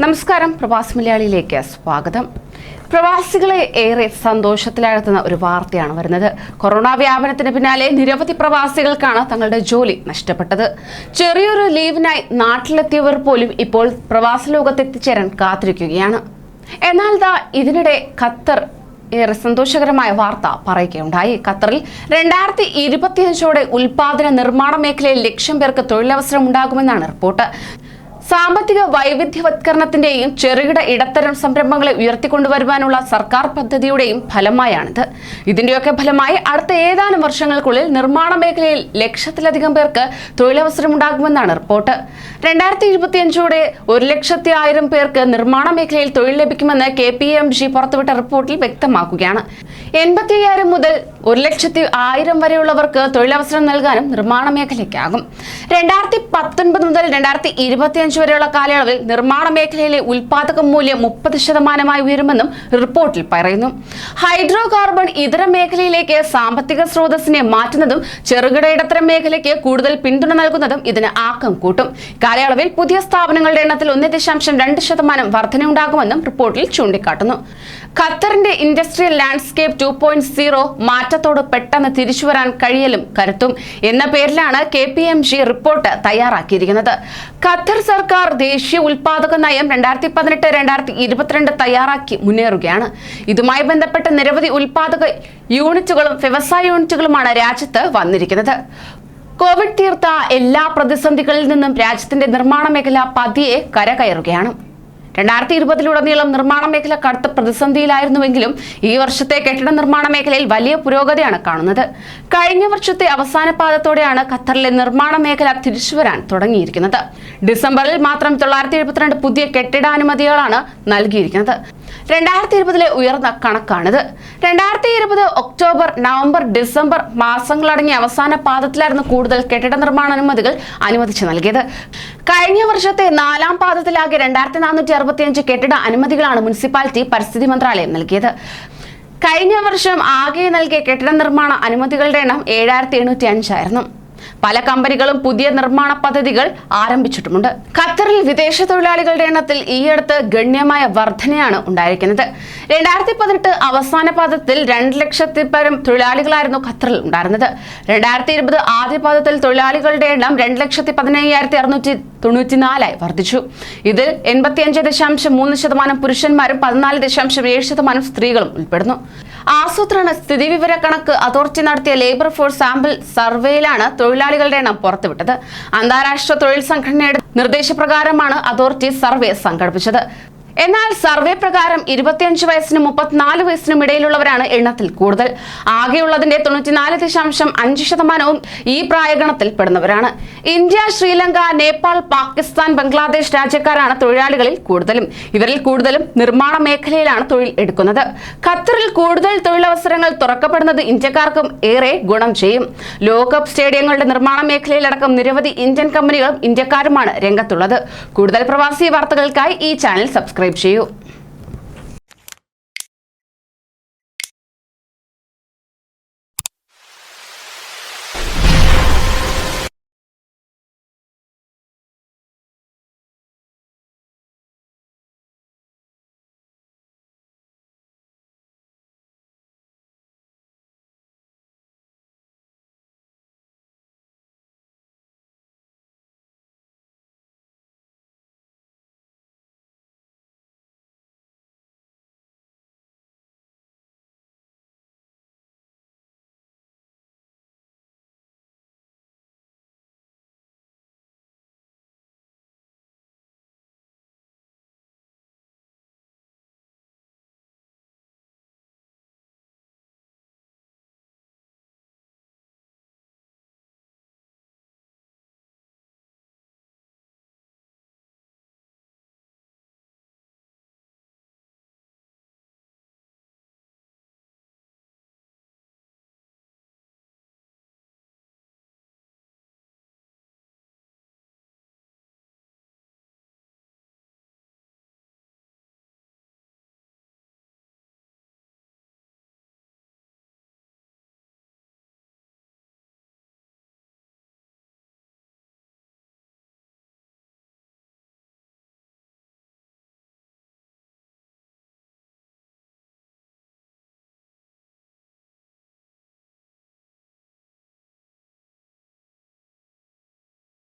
നമസ്കാരം പ്രവാസി മലയാളിയിലേക്ക് സ്വാഗതം. പ്രവാസികളെ ഏറെ സന്തോഷത്തിലാഴ്ത്തുന്ന ഒരു വാർത്തയാണ് വരുന്നത്. കൊറോണ വ്യാപനത്തിന് പിന്നാലെ നിരവധി പ്രവാസികൾക്കാണ് തങ്ങളുടെ ജോലി നഷ്ടപ്പെട്ടത്. ചെറിയൊരു ലീവിനായി നാട്ടിലെത്തിയവർ പോലും ഇപ്പോൾ പ്രവാസ ലോകത്ത് എത്തിച്ചേരാൻ കാത്തിരിക്കുകയാണ്. എന്നാൽ ദാ ഇതിനിടെ ഖത്തർ ഏറെ സന്തോഷകരമായ വാർത്ത പറയുകയുണ്ടായി. ഖത്തറിൽ രണ്ടായിരത്തി ഇരുപത്തിയഞ്ചോടെ ഉൽപാദന നിർമ്മാണ മേഖലയിൽ ലക്ഷം പേർക്ക് തൊഴിലവസരം ഉണ്ടാകുമെന്നാണ് റിപ്പോർട്ട്. സാമ്പത്തിക വൈവിധ്യവത്കരണത്തിന്റെയും ചെറുകിട ഇടത്തരം സംരംഭങ്ങളെ ഉയർത്തിക്കൊണ്ടുവരുവാനുള്ള സർക്കാർ പദ്ധതിയുടെയും ഫലമായാണിത്. ഇതിന്റെയൊക്കെ ഫലമായി അടുത്ത ഏതാനും വർഷങ്ങൾക്കുള്ളിൽ നിർമ്മാണ മേഖലയിൽ ലക്ഷത്തിലധികം പേർക്ക് തൊഴിലവസരം ഉണ്ടാകുമെന്നാണ് റിപ്പോർട്ട്. രണ്ടായിരത്തി ഇരുപത്തിയഞ്ചോടെ ഒരു ലക്ഷത്തി ആയിരം പേർക്ക് നിർമ്മാണ മേഖലയിൽ തൊഴിൽ ലഭിക്കുമെന്ന് കെ പി എം ജി പുറത്തുവിട്ട റിപ്പോർട്ടിൽ വ്യക്തമാക്കുകയാണ്. എൺപത്തി മുതൽ ഒരു ലക്ഷത്തി ആയിരം വരെയുള്ളവർക്ക് തൊഴിലവസരം നൽകാനും നിർമ്മാണ മേഖലയ്ക്കാകും. രണ്ടായിരത്തി പത്തൊൻപത് മുതൽ രണ്ടായിരത്തി ഇരുപത്തിയഞ്ച് വരെയുള്ള കാലയളവിൽ നിർമ്മാണ മേഖലയിലെ ഉൽപാദക മൂല്യം മുപ്പത് ശതമാനമായി ഉയരുമെന്നും റിപ്പോർട്ടിൽ പറയുന്നു. ഹൈഡ്രോ കാർബൺ ഇതര മേഖലയിലേക്ക് സാമ്പത്തിക സ്രോതസ്സിനെ മാറ്റുന്നതും ചെറുകിട ഇടത്തരം മേഖലയ്ക്ക് കൂടുതൽ പിന്തുണ നൽകുന്നതും ഇതിന് ആക്കം കൂട്ടും. കാലയളവിൽ പുതിയ സ്ഥാപനങ്ങളുടെ എണ്ണത്തിൽ ഒന്ന് ദശാംശം രണ്ട് ശതമാനം വർധനയുണ്ടാകുമെന്നും റിപ്പോർട്ടിൽ ചൂണ്ടിക്കാട്ടുന്നു. ഖത്തറിന്റെ industrial landscape two point zero മാറ്റത്തോട് പെട്ടെന്ന് തിരിച്ചു വരാൻ കഴിയലും കരുത്തും എന്ന പേരിലാണ് K P M G report തയ്യാറാക്കിയിരിക്കുന്നത്. ഖത്തർ സർക്കാർ ദേശീയ ഉൽപാദക നയം രണ്ടായിരത്തി പതിനെട്ട് രണ്ടായിരത്തി ഇരുപത്തിരണ്ട് തയ്യാറാക്കി മുന്നേറുകയാണ്. ഇതുമായി ബന്ധപ്പെട്ട നിരവധി ഉൽപാദക യൂണിറ്റുകളും വ്യവസായ യൂണിറ്റുകളുമാണ് രാജ്യത്ത് വന്നിരിക്കുന്നത്. കോവിഡ് തീർത്ത എല്ലാ പ്രതിസന്ധികളിൽ നിന്നും രാജ്യത്തിന്റെ നിർമ്മാണ മേഖല പതിയെ കരകയറുകയാണ്. രണ്ടായിരത്തി ഇരുപതിലുടനീളം നിർമ്മാണ മേഖല കടുത്ത പ്രതിസന്ധിയിലായിരുന്നുവെങ്കിലും ഈ വർഷത്തെ കെട്ടിട നിർമ്മാണ മേഖലയിൽ വലിയ പുരോഗതിയാണ് കാണുന്നത്. കഴിഞ്ഞ വർഷത്തെ അവസാന പാദത്തോടെയാണ് ഖത്തറിലെ നിർമ്മാണ മേഖല തിരിച്ചുവരാൻ തുടങ്ങിയിരിക്കുന്നത്. ഡിസംബറിൽ മാത്രം തൊള്ളായിരത്തി എഴുപത്തിരണ്ട് പുതിയ കെട്ടിടാനുമതികളാണ് നൽകിയിരിക്കുന്നത്. രണ്ടായിരത്തി ഇരുപതിലെ ഉയർന്ന കണക്കാണിത്. രണ്ടായിരത്തി ഇരുപത് ഒക്ടോബർ നവംബർ ഡിസംബർ മാസങ്ങളടങ്ങിയ അവസാന പാദത്തിലായിരുന്നു കൂടുതൽ കെട്ടിട നിർമ്മാണ അനുമതികൾ അനുവദിച്ചു നൽകിയത്. കഴിഞ്ഞ വർഷത്തെ നാലാം പാദത്തിലാകെ രണ്ടായിരത്തി നാനൂറ്റി അറുപത്തിയഞ്ച് കെട്ടിട അനുമതികളാണ് മുനിസിപ്പാലിറ്റി പരിസ്ഥിതി മന്ത്രാലയം നൽകിയത്. കഴിഞ്ഞ വർഷം ആകെ നൽകിയ കെട്ടിട നിർമ്മാണ അനുമതികളുടെ എണ്ണം ഏഴായിരത്തി എണ്ണൂറ്റി അഞ്ചായിരുന്നു പല കമ്പനികളും പുതിയ നിർമ്മാണ പദ്ധതികൾ ആരംഭിച്ചിട്ടുമുണ്ട്. ഖത്തറിൽ വിദേശ തൊഴിലാളികളുടെ എണ്ണത്തിൽ ഈയടുത്ത് ഗണ്യമായ വർധനയാണ് ഉണ്ടായിരിക്കുന്നത്. രണ്ടായിരത്തി പതിനെട്ട് അവസാന പാദത്തിൽ രണ്ട് ലക്ഷത്തി പരം തൊഴിലാളികളായിരുന്നു ഖത്തറിൽ ഉണ്ടായിരുന്നത്. രണ്ടായിരത്തി ഇരുപത് ആദ്യ പാദത്തിൽ തൊഴിലാളികളുടെ എണ്ണം രണ്ട് ലക്ഷത്തി പതിനയ്യായിരത്തി അറുന്നൂറ്റി തൊണ്ണൂറ്റിനാലായി വർദ്ധിച്ചു. ഇതിൽ എൺപത്തിയഞ്ച് ദശാംശം മൂന്ന് ശതമാനം പുരുഷന്മാരും പതിനാല് ദശാംശം ഏഴ് ശതമാനം സ്ത്രീകളും ഉൾപ്പെടുന്നു. ആസൂത്രണ സ്ഥിതിവിവര കണക്ക് അതോറിറ്റി നടത്തിയ ലേബർ ഫോഴ്സ് സാമ്പിൾ സർവേയിലാണ് തൊഴിലാളികളുടെ എണ്ണം പുറത്തുവിട്ടത്. അന്താരാഷ്ട്ര തൊഴിൽ സംഘടനയുടെ നിർദ്ദേശപ്രകാരമാണ് അതോറിറ്റി സർവേ സംഘടിപ്പിച്ചത്. എന്നാൽ സർവേ പ്രകാരം ഇരുപത്തിയഞ്ച് വയസ്സിനും മുപ്പത്തിനാല് വയസ്സിനും ഇടയിലുള്ളവരാണ് എണ്ണത്തിൽ കൂടുതൽ. ആകെയുള്ളതിന്റെ തൊണ്ണൂറ്റിനാല് ദശാംശം അഞ്ച് ശതമാനവും ഈ പ്രായഗണത്തിൽ പെടുന്നവരാണ്. ഇന്ത്യ ശ്രീലങ്ക നേപ്പാൾ പാകിസ്ഥാൻ ബംഗ്ലാദേശ് രാജ്യക്കാരാണ് തൊഴിലാളികളിൽ കൂടുതലും. ഇവരിൽ കൂടുതലും നിർമ്മാണ മേഖലയിലാണ് തൊഴിൽ എടുക്കുന്നത്. ഖത്തറിൽ കൂടുതൽ തൊഴിലവസരങ്ങൾ തുറക്കപ്പെടുന്നത് ഇന്ത്യക്കാർക്കും ഏറെ ഗുണം ചെയ്യും. ലോകകപ്പ് സ്റ്റേഡിയങ്ങളുടെ നിർമ്മാണ മേഖലയിലടക്കം നിരവധി ഇന്ത്യൻ കമ്പനികളും ഇന്ത്യക്കാരുമാണ് രംഗത്തുള്ളത്. കൂടുതൽ പ്രവാസി വാർത്തകൾക്കായി ഈ ചാനൽ സബ്സ്ക്രൈബ് ചെയ്യൂ.